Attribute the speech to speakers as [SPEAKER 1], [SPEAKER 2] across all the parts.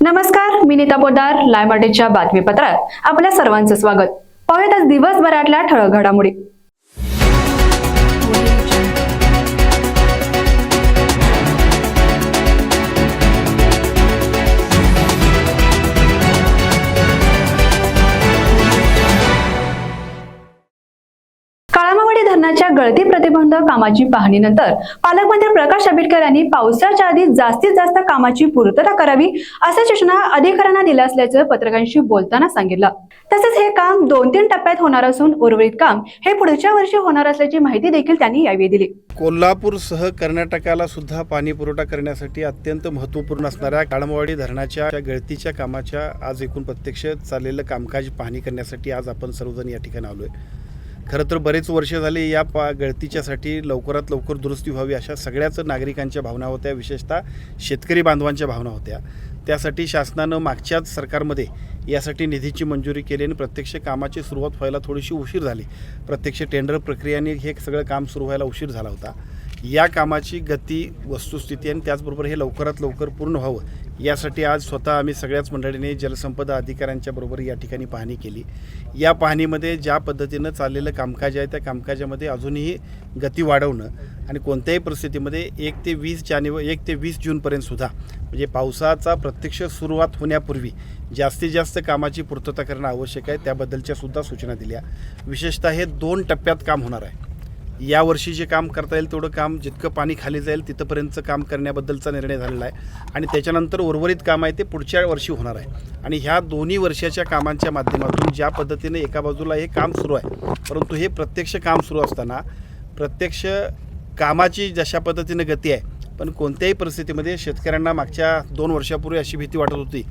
[SPEAKER 1] नमस्कार मी नीता पोदार लायमाटेच्या बातमीपत्रात. आपल्या सर्वांचं स्वागत. पाहूयात आज दिवसभरातल्या ठळक घडामोडी. काळामावडी धरणाच्या गळती प्रतिबंध कामाची पाहणीनंतर पालकमंत्री प्रकाश आंबेडकर यांनी पावसाच्या आधी जास्तीत जास्त कामाची पूर्तता करावी अशा सूचना अधिकाऱ्यांना दिल्या असल्याचं पत्रकारांशी बोलताना सांगितलं. तसेच हे काम दोन तीन टप्प्यात होणार असून उर्वरित काम हे पुढच्या वर्षी होणार असल्याची माहिती देखील त्यांनी यावेळी दिली.
[SPEAKER 2] कोल्हापूरसह कर्नाटकाला सुद्धा पाणी पुरवठा करण्यासाठी अत्यंत महत्त्वपूर्ण असणाऱ्या काळमवाडी धरणाच्या गळतीच्या कामाच्या आज एकूण प्रत्यक्ष चाललेलं कामकाज पाहणी करण्यासाठी आज आपण सर्वजण या ठिकाणी आलो आहे खरं तर बरेच वर्ष झाले या पा गळतीच्यासाठी लवकरात लवकर दुरुस्ती व्हावी अशा सगळ्याच नागरिकांच्या भावना होत्या. विशेषतः शेतकरी बांधवांच्या भावना होत्या. त्यासाठी शासनानं मागच्याच सरकारमध्ये यासाठी निधीची मंजुरी केली आणि प्रत्यक्ष कामाची सुरुवात व्हायला थोडीशी उशीर झाली. प्रत्यक्ष टेंडर प्रक्रियाने हे सगळं काम सुरू व्हायला उशीर झाला होता. या कामाची गती वस्तुस्थिती आणि त्याचबरोबर हे लवकरात लवकर पूर्ण व्हावं यासाठी आज स्वतः आम्ही सगळ्याच मंडळीने जलसंपदा अधिकाऱ्यांच्या बरोबर या ठिकाणी पाहणी केली. या पाहणीमध्ये ज्या पद्धतीनं चाललेलं कामकाज आहे त्या कामकाजामध्ये अजूनही गती वाढवणं आणि कोणत्याही परिस्थितीमध्ये एक ते वीस जानेवारी एक ते वीस जूनपर्यंत सुद्धा म्हणजे पावसाचा प्रत्यक्ष सुरुवात होण्यापूर्वी जास्तीत जास्त कामाची पूर्तता करणं आवश्यक आहे त्याबद्दलच्या सुद्धा सूचना दिल्या. विशेषतः हे दोन टप्प्यात काम होणार आहे. यावर्षी जे काम करता येईल तेवढं काम जितकं पाणी खाली जाईल तिथंपर्यंतचं काम करण्याबद्दलचा निर्णय झालेला आहे. आणि त्याच्यानंतर उर्वरित काम आहे ते पुढच्या वर्षी होणार आहे. आणि ह्या दोन्ही वर्षाच्या कामांच्या माध्यमातून ज्या पद्धतीने एका बाजूला हे काम सुरू आहे परंतु हे प्रत्यक्ष काम सुरू असताना प्रत्यक्ष कामाची जशा पद्धतीनं गती आहे पण कोणत्याही परिस्थितीमध्ये शेतकऱ्यांना मागच्या दोन वर्षापूर्वी अशी भीती वाटत होती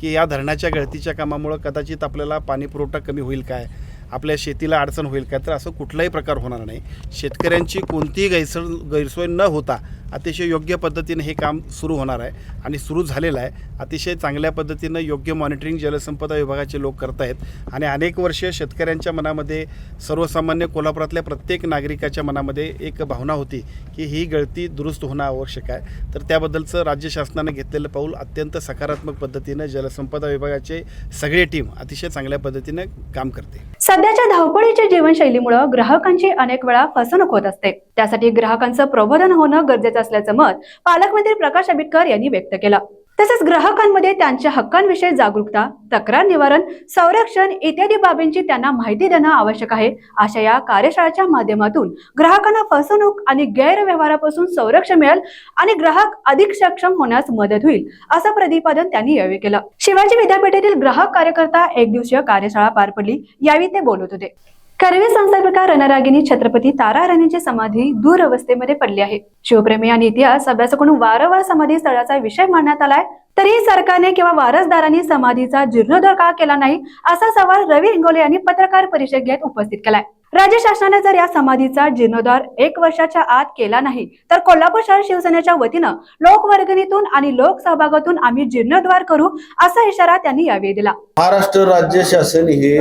[SPEAKER 2] की या धरणाच्या गळतीच्या कामामुळं कदाचित आपल्याला पाणीपुरवठा कमी होईल काय? आपल्या शेतीला अडचण होईल काय तर असं कुठलाही प्रकार होणार नाही. शेतकऱ्यांची कोणतीही गैरसोय गैरसोय न होता अतिशय योग्य पद्धतीने हे काम सुरू होणार आहे आणि सुरू झालेलं आहे. अतिशय चांगल्या पद्धतीनं योग्य मॉनिटरिंग जलसंपदा विभागाचे लोक करत आहेत आणि अनेक वर्ष शेतकऱ्यांच्या मनामध्ये सर्वसामान्य कोल्हापुरातल्या प्रत्येक नागरिकाच्या मनामध्ये एक भावना होती की ही गळती दुरुस्त होणं आवश्यक आहे. तर त्याबद्दलचं राज्य शासनानं घेतलेलं पाऊल अत्यंत सकारात्मक पद्धतीनं जलसंपदा विभागाचे सगळे टीम अतिशय चांगल्या पद्धतीनं काम करते.
[SPEAKER 1] सध्याच्या धावपळीच्या जीवनशैलीमुळे ग्राहकांची अनेक वेळा फसवणूक होत असते. त्यासाठी ग्राहकांचं प्रबोधन होणं गरजेचं असल्याचं मत पालकमंत्री प्रकाश आंबेडकर यांनी व्यक्त केलं. तसेच ग्राहकांमध्ये त्यांच्या हक्कांविषयी जागरूकता तक्रार निवारण संरक्षण इत्यादी बाबींची त्यांना माहिती देणं आवश्यक आहे. अशा या कार्यशाळेच्या माध्यमातून ग्राहकांना फसवणूक आणि गैरव्यवहारापासून संरक्षण मिळेल आणि ग्राहक अधिक सक्षम होण्यास मदत होईल असं प्रतिपादन त्यांनी यावेळी केलं. शिवाजी विद्यापीठातील ग्राहक कार्यकर्ता एक दिवसीय कार्यशाळा पार पडली. यावेळी ते बोलत होते. कर्वे संस्थापिका रणरागिनी छत्रपती तारा समाधी समाधी दूरवस्थेमध्ये पडली आहे. शिवप्रेमी आणि इतिहास अभ्यासाकडून वारंवार समाधी स्थळाचा विषय मांडण्यात आलाय तरीही सरकारने किंवा वारसदारांनी समाधीचा जीर्णोद्धार का केला नाही असा सवाल रवी इंगोले यांनी पत्रकार परिषद घेत उपस्थित केलाय. राज्य शासनाने जर या समाधीचा जीर्णोद्धार एक वर्षाच्या आत केला नाही तर कोल्हापूर शहर शिवसेनेच्या वतीनं लोकवर्गणीतून आणि लोकसहभागातून आम्ही जीर्णोद्धार करू असा इशारा त्यांनी यावेळी दिला.
[SPEAKER 3] महाराष्ट्र राज्य शासन हे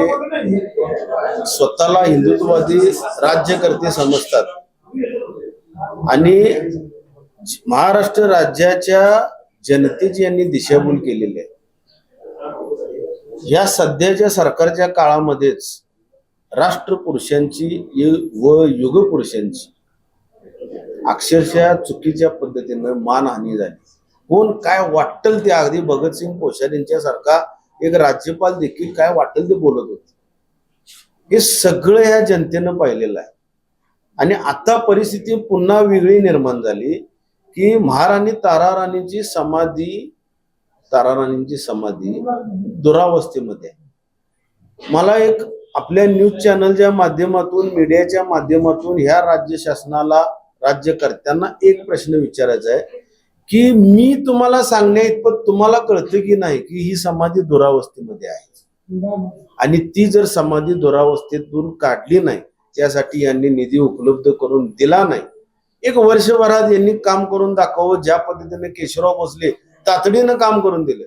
[SPEAKER 3] स्वतःला हिंदुत्ववादी राज्यकर्ते समजतात. आणि महाराष्ट्र राज्याच्या जनतेची यांनी दिशाभूल केलेली आहे. या सध्याच्या सरकारच्या काळामध्येच राष्ट्रपुरुषांची यु- व युगपुरुषांची अक्षरशः चुकीच्या पद्धतीनं मानहानी झाली. कोण काय वाटल ते अगदी भगतसिंग कोश्यारींच्या सारखा एक राज्यपाल देखील काय वाटल ते बोलत होते. हे सगळं या जनतेनं पाहिलेलं आहे आणि आता परिस्थिती पुन्हा वेगळी निर्माण झाली की महाराणी ताराराणीची समाधी ताराराणींची समाधी दुरावस्थेमध्ये आहे. मला एक आपल्या न्यूज चॅनलच्या माध्यमातून मीडियाच्या माध्यमातून ह्या राज्य शासनाला राज्यकर्त्यांना एक प्रश्न विचारायचा आहे की मी तुम्हाला सांगण्या इतपत तुम्हाला कळतं की नाही की ही समाधी दुरावस्थेमध्ये आहे आणि ती जर समाधी दुरावस्थेतून काढली नाही त्यासाठी यांनी निधी उपलब्ध करून दिला नाही. एक वर्षभरात यांनी काम करून दाखवावं ज्या पद्धतीने केशवराव भोसले तातडीनं काम करून दिले.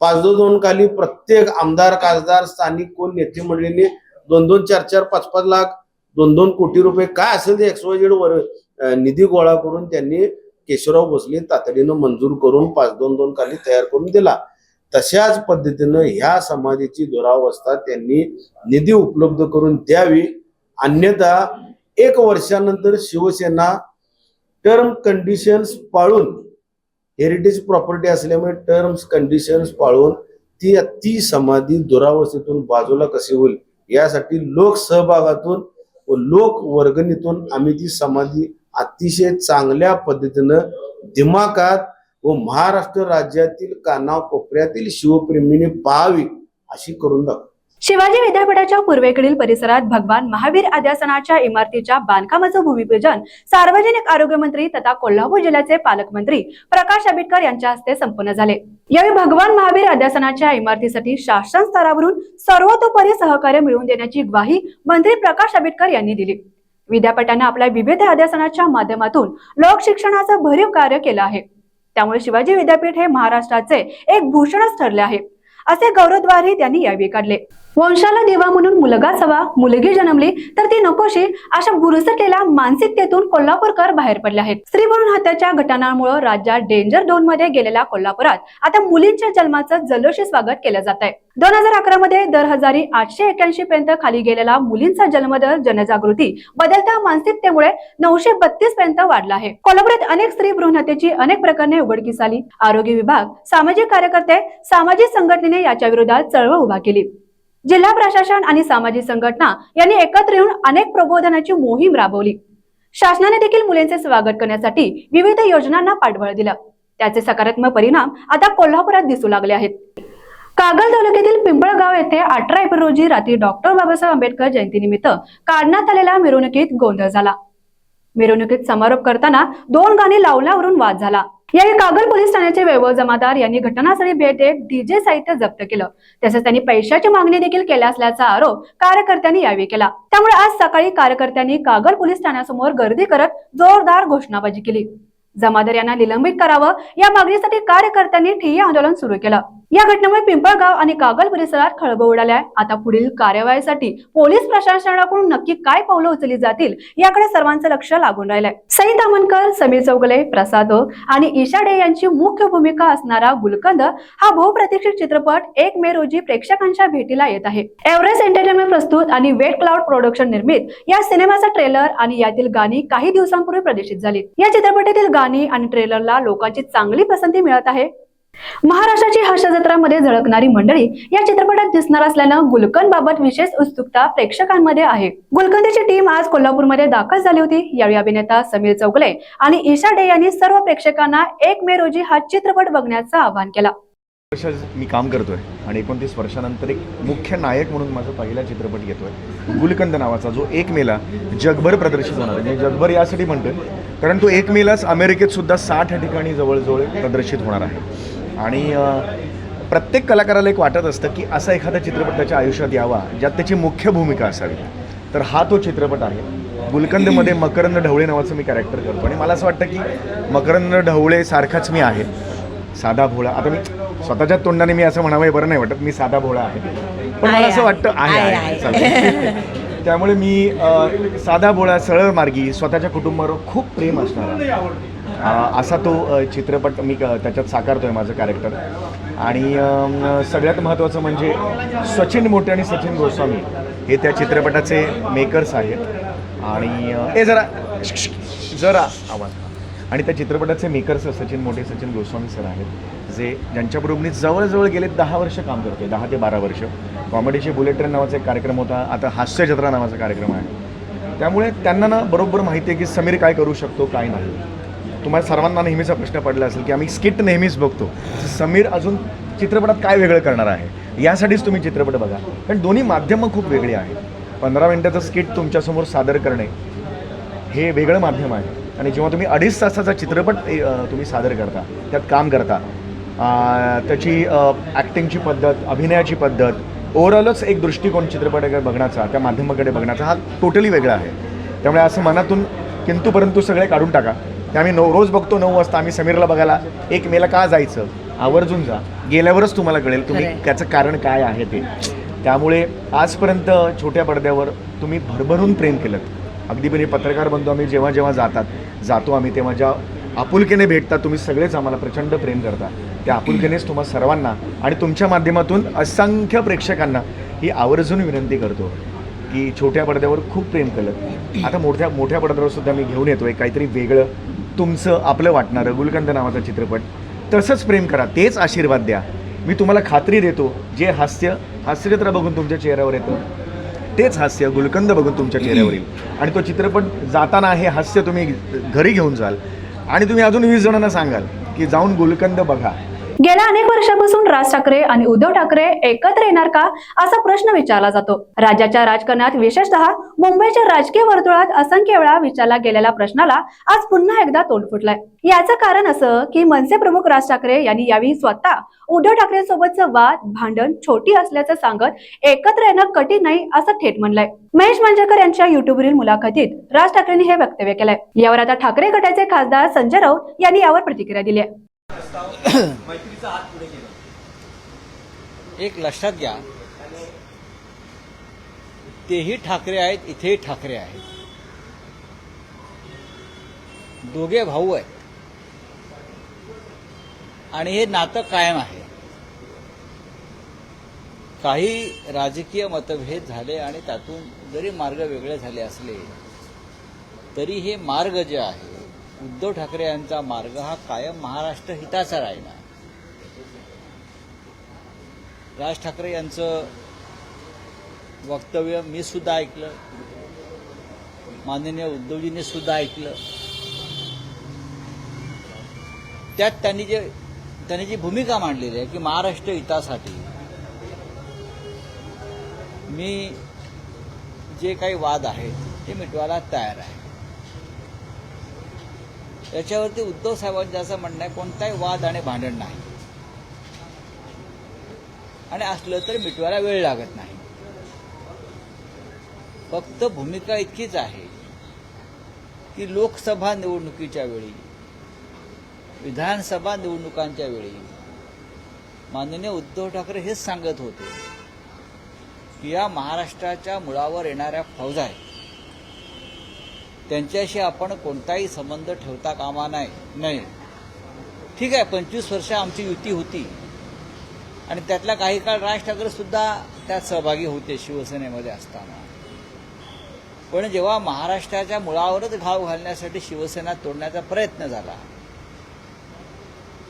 [SPEAKER 3] पाच दो दोन खाली प्रत्येक आमदार खासदार स्थानिक कोण नेते मंडळीने दोन दोन चार चार पाच पाच लाख दोन दोन कोटी रुपये काय असेल ते एक्सवायझेड वर निधी गोळा करून त्यांनी केशवराव भोसले तातडीनं मंजूर करून पाच दोन दोन खाली तयार करून दिला. तशाच पद्धतीनं ह्या समाधीची दुरावस्था त्यांनी निधी उपलब्ध करून द्यावी. अन्यथा एक वर्षानंतर शिवसेना टर्म कंडिशन्स पाळून हेरिटेज प्रॉपर्टी असल्यामुळे टर्म्स कंडिशन्स पाळून ती ती समाधी दुरावस्थेतून बाजूला कशी होईल यासाठी लोक सहभागातून व लोक वर्गणीतून आम्ही ती समाधी अतिशय चांगल्या पद्धतीनं दिमाकात व महाराष्ट्र राज्यातील कानाकोपऱ्यातील शिवप्रेमीने पाहावी अशी करून दाखव.
[SPEAKER 1] शिवाजी विद्यापीठाच्या पूर्वेकडील परिसरात भगवान महावीर आद्यासनाच्या इमारतीच्या बांधकामाचं भूमिपूजन सार्वजनिक आरोग्य मंत्री तथा कोल्हापूर जिल्ह्याचे पालकमंत्री प्रकाश आंबेडकर यांच्या हस्ते संपन्न झाले. यावेळी भगवान महावीर आद्यासनाच्या इमारतीसाठी शासन स्तरावरून सर्वतोपरी सहकार्य मिळवून देण्याची ग्वाही मंत्री प्रकाश आंबेडकर यांनी दिली. विद्यापीठाने आपल्या विविध आद्यासनाच्या माध्यमातून लोकशिक्षणाचं भरीव कार्य केलं आहे. त्यामुळे शिवाजी विद्यापीठ हे महाराष्ट्राचे एक भूषणच ठरले आहे. असे गौरवद्वारही त्यांनी यावेळी काढले. वंशाला देवा म्हणून मुलगाच हवा मुलगी जन्मली तर ती नकोशी अशा बुरसटलेल्या मानसिकतेतून कोल्हापूरकर बाहेर पडले आहेत. स्त्री भरून हत्याच्या घटनांमुळे राज्यात डेंजर दोन मध्ये गेलेल्या कोल्हापुरात आता मुलींच्या जन्माचं जल्लोषी स्वागत केलं जात आहे. दोन हजार अकरा मध्ये दर हजारी आठशे एक्याऐंशी पर्यंत खाली गेलेला मुलींचा जन्मदर जनजागृती बदलत्या मानसिकतेमुळे नऊशे बत्तीस पर्यंत वाढला आहे. कोल्हापुरात अनेक स्त्री भ्रूण हत्येची अनेक प्रकरणे उघडकीस आली. आरोग्य विभाग सामाजिक कार्यकर्ते सामाजिक संघटनेने याच्या विरोधात चळवळ उभा केली. जिल्हा प्रशासन आणि सामाजिक संघटना यांनी एकत्र येऊन अनेक प्रबोधनाची मोहीम राबवली. शासनाने देखील मुलींचे स्वागत करण्यासाठी विविध योजनांना पाठबळ दिलं. त्याचे सकारात्मक परिणाम आता कोल्हापुरात दिसू लागले आहेत. कागल तालुक्यातील पिंपळगाव येथे अठरा एप्रिल रोजी रात्री डॉक्टर बाबासाहेब आंबेडकर जयंतीनिमित्त काढण्यात आलेल्या मिरवणुकीत गोंधळ झाला. मिरवणुकीत समारोप करताना दोन गाणी लावल्यावरून वाद झाला. यावेळी कागल पोलीस ठाण्याचे वैभव जमादार यांनी घटनास्थळी भेट देत डीजे साहित्य जप्त केलं. तसेच त्यांनी पैशाची मागणी देखील केल्या असल्याचा आरोप कार्यकर्त्यांनी यावेळी केला. त्यामुळे आज सकाळी कार्यकर्त्यांनी कागल पोलीस ठाण्यासमोर गर्दी करत जोरदार घोषणाबाजी केली. जमादार यांना निलंबित करावं या मागणीसाठी कार्यकर्त्यांनी ठिय्या आंदोलन सुरू केलं. या घटनेमुळे पिंपळगाव आणि कागल परिसरात खळबळ उडाल्या आता पुढील कार्यवाहीसाठी पोलीस प्रशासनाकडून नक्की काय पावलं उचलली जातील याकडे सर्वांचं लक्ष लागून राहिलंय. सई तामणकर समीर चौगले प्रसाद आणि ईशा डे यांची मुख्य भूमिका असणारा गुलकंद हा बहुप्रतीक्षित चित्रपट एक मे रोजी प्रेक्षकांच्या भेटीला येत आहे. एव्हरेस्ट एंटरटेनमेंट प्रस्तुत आणि वेट क्लाउड प्रोडक्शन निर्मित या सिनेमाचा ट्रेलर आणि यातील गाणी काही दिवसांपूर्वी प्रदर्शित झाली. या चित्रपटातील गाणी आणि ट्रेलरला लोकांची चांगली पसंती मिळत आहे. महाराष्ट्राची हर्ष जत्रामध्ये झळकणारी मंडळी या चित्रपटात दिसणार असल्यानं गुलकंद बाबत विशेष उत्सुकता प्रेक्षकांमध्ये आहे. गुलकंदीची टीम आज कोल्हापूरमध्ये दाखल झाली होती. यावेळी अभिनेता समीर चौगले आणि ईशा डे यांनी सर्व प्रेक्षकांना एक मे रोजी हा चित्रपट बघण्याचं आवाहन केला.
[SPEAKER 4] वर्ष मी काम करतोय आणि एकोणतीस वर्षानंतर एक मुख्य नायक म्हणून माझा पहिला चित्रपट घेतोय. गुलकंद नावाचा जो एक मेला जगभर प्रदर्शित होणार आहे. जगभर यासाठी म्हणतोय कारण तो एक मेलाच अमेरिकेत सुद्धा साठ ठिकाणी जवळजवळ प्रदर्शित होणार आहे. आणि प्रत्येक कलाकाराला एक वाटत असतं की असा एखादा चित्रपट त्याच्या आयुष्यात यावा ज्यात त्याची मुख्य भूमिका असावी. तर हा तो चित्रपट आहे. गुलकंदमध्ये मकरंद ढवळे नावाचं मी कॅरेक्टर करतो आणि मला असं वाटतं की मकरंद ढवळे सारखाच मी आहे. साधा भोळा. आता मी स्वतःच्या तोंडाने मी असं म्हणावं हे बरं नाही वाटत. मी साधा भोळा आहे. पण मला असं वाटतं आहे. त्यामुळे मी साधा भोळा सरळ मार्गी स्वतःच्या कुटुंबावर खूप प्रेम असणारा. असा तो चित्रपट मी क- त्याच्यात साकारतोय माझं कॅरेक्टर आणि सगळ्यात महत्त्वाचं म्हणजे सचिन मोठे आणि सचिन गोस्वामी हे त्या चित्रपटाचे मेकर्स आहेत. आणि अ, हे जरा जरा आवाज. आणि त्या चित्रपटाचे मेकर्स सचिन मोठे सचिन गोस्वामी सर आहेत जे ज्यांच्याबरोबर मी जवळजवळ गेले दहा वर्ष काम करते दहा ते बारा वर्ष. कॉमेडीचे बुलेट ट्रेन नावाचा एक कार्यक्रम होता आता हास्य जत्रा नावाचा कार्यक्रम आहे. त्यामुळे त्यांना ना बरोबर माहिती आहे की समीर काय करू शकतो काय नाही. तुम्हाला सर्वांना नेहमीचा प्रश्न पडला असेल की आम्ही स्किट नेहमीच बघतो. समीर अजून चित्रपटात काय वेगळं करणार आहे? यासाठीच तुम्ही चित्रपट बघा. कारण दोन्ही माध्यमं खूप वेगळी आहेत. पंधरा मिनटाचं स्किट तुमच्यासमोर सादर करणे हे वेगळं माध्यम आहे. आणि जेव्हा तुम्ही अडीच तासाचा चित्रपट तुम्ही सादर करता त्यात काम करता त्याची ॲक्टिंगची पद्धत अभिनयाची पद्धत ओव्हरऑलच एक दृष्टिकोन चित्रपटाकडे बघण्याचा त्या माध्यमाकडे बघण्याचा हा टोटली वेगळा आहे. त्यामुळे असं मनातून किंतु परंतु सगळे काढून टाका. ते आम्ही नऊ रोज बघतो नऊ वाजता आम्ही समीरला बघायला. एक मेला का जायचं? आवर्जून जा. गेल्यावरच तुम्हाला कळेल तुम्ही
[SPEAKER 5] खरंय.
[SPEAKER 4] त्याचं कारण काय आहे ते. त्यामुळे आजपर्यंत छोट्या पडद्यावर तुम्ही भरभरून प्रेम केलं. अगदी म्हणजे पत्रकार बंधू आम्ही जेव्हा जेव्हा जातात जातो आम्ही तेव्हा ज्या आपुलकीने भेटतात तुम्ही सगळेच आम्हाला प्रचंड प्रेम करता. त्या आपुलकीनेच तुम्हा सर्वांना आणि तुमच्या माध्यमातून असंख्य प्रेक्षकांना ही आवर्जून विनंती करतो की छोट्या पडद्यावर खूप प्रेम केलं. आता मोठ्या मोठ्या पडद्यावर सुद्धा मी घेऊन येतोय. काहीतरी वेगळं तुमचं आपलं वाटणारं गुलकंद नावाचा चित्रपट. तसंच प्रेम करा तेच आशीर्वाद द्या. मी तुम्हाला खात्री देतो जे हास्य हास्यचित्र बघून तुमच्या चेहऱ्यावर येतं तेच हास्य गुलकंद बघून तुमच्या चेहऱ्यावर येईल. आणि तो चित्रपट जाताना हे हास्य तुम्ही घरी घेऊन जाल. आणि तुम्ही अजून वीस जणांना सांगाल की जाऊन गुलकंद बघा.
[SPEAKER 1] गेल्या अनेक वर्षापासून राज ठाकरे आणि उद्धव ठाकरे एकत्र येणार का असा प्रश्न विचारला जातो. राज्याच्या राजकारणात विशेषतः मुंबईच्या राजकीय वर्तुळात असंख्य वेळा विचारला गेलेल्या प्रश्नाला आज पुन्हा एकदा तोंड फुटलाय. याचं कारण असं की मनसे प्रमुख राज ठाकरे यांनी यावेळी स्वतः उद्धव ठाकरे सोबतचं वाद भांडण छोटी असल्याचं सांगत एकत्र येणं कठीण नाही असं थेट म्हणलंय. महेश मांजरेकर यांच्या युट्यूबवरील मुलाखतीत राज ठाकरेंनी हे वक्तव्य केलंय. यावर आता ठाकरे गटाचे खासदार संजय राऊत यांनी यावर प्रतिक्रिया दिली आहे
[SPEAKER 5] एक लक्षात घ्या. तेही ठाकरे आहेत इथेही ठाकरे आहेत. दोघे भाऊ आहेत. आणि हे नातं कायम आहे. काही राजकीय मतभेद झाले आणि त्यातून जरी मार्ग वेगळे झाले असले तरी हे मार्ग जे आहे उद्धव ठाकरे यांचा मार्ग हा कायम महाराष्ट्र हिताचा राहिला. राज ठाकरे यांचं वक्तव्य मी सुद्धा ऐकलं. माननीय उद्धवजींनी सुद्धा ऐकलं. त्यात त्यांनी जे त्यांनी जी भूमिका मांडलेली आहे की महाराष्ट्र हितासाठी मी जे काही वाद आहेत ते मिटवायला तयार आहे. त्याच्यावरती उद्धव साहेबांचं असं म्हणणं आहे कोणताही वाद आणि भांडण नाही. आणि असलं तर मिटवायला वेळ लागत नाही. फक्त भूमिका इतकीच आहे की लोकसभा निवडणुकीच्या वेळी विधानसभा निवडणुकांच्या वेळी माननीय उद्धव ठाकरे हेच सांगत होते की या महाराष्ट्राच्या मुळावर येणाऱ्या फौजा आहेत. त्यांच्याशी आपण कोणताही संबंध ठेवता कामा नाही नाही. ठीक आहे पंचवीस वर्ष आमची युती होती. आणि त्यातला काही काळ राज ठाकरे सुद्धा त्यात सहभागी होते शिवसेनेमध्ये असताना. पण जेव्हा महाराष्ट्राच्या मुळावरच घाव घालण्यासाठी शिवसेना तोडण्याचा प्रयत्न झाला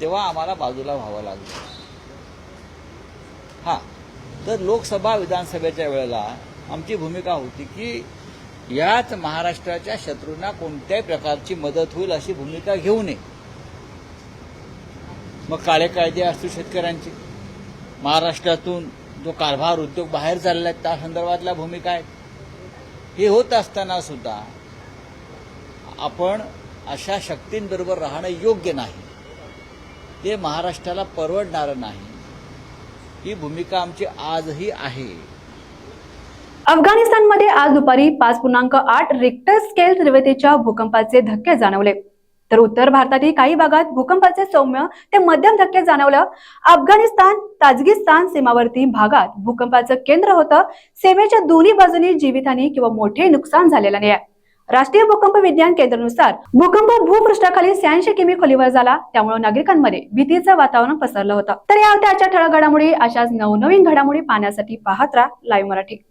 [SPEAKER 5] तेव्हा आम्हाला बाजूला व्हावं लागलं. हा तर लोकसभा विधानसभेच्या वेळेला आमची भूमिका होती की याच महाराष्ट्राच्या शत्रूंना कोणत्याही प्रकारची मदत होईल अशी भूमिका घेऊ नये. मग काळे कायदे असतील शेतकऱ्यांचे. महाराष्ट्रातून जो कारभार उद्योग बाहेर चालला आहे त्या संदर्भातल्या भूमिका आहेत हे होत असताना सुद्धा आपण अशा शक्तींबरोबर राहणं योग्य नाही. ते महाराष्ट्राला परवडणारं नाही. ही भूमिका आमची आजही आहे.
[SPEAKER 1] अफगाणिस्तानमध्ये आज दुपारी पाच पूर्णांक आठ रिक्टर स्केल तीव्रतेच्या भूकंपाचे धक्के जाणवले. तर उत्तर भारतातील काही भागात भूकंपाचे सौम्य ते मध्यम धक्के जाणवलं. अफगाणिस्तान ताजगिस्तान सीमावर्ती भागात भूकंपाचं केंद्र होतं. सीमेच्या दोन्ही बाजूनी जीवितहानी किंवा मोठे नुकसान झालेलं नाही राष्ट्रीय भूकंप विज्ञान केंद्रानुसार भूकंप भूपृष्ठाखाली शहाऐंशी किमी खोलीवर झाला. त्यामुळे नागरिकांमध्ये भीतीचं वातावरण पसरलं होतं. तर या होत्या आजच्या ठळक घडामोडी. अशाच नवनवीन घडामोडी पाहण्यासाठी पाहत राहा लाईव्ह मराठी.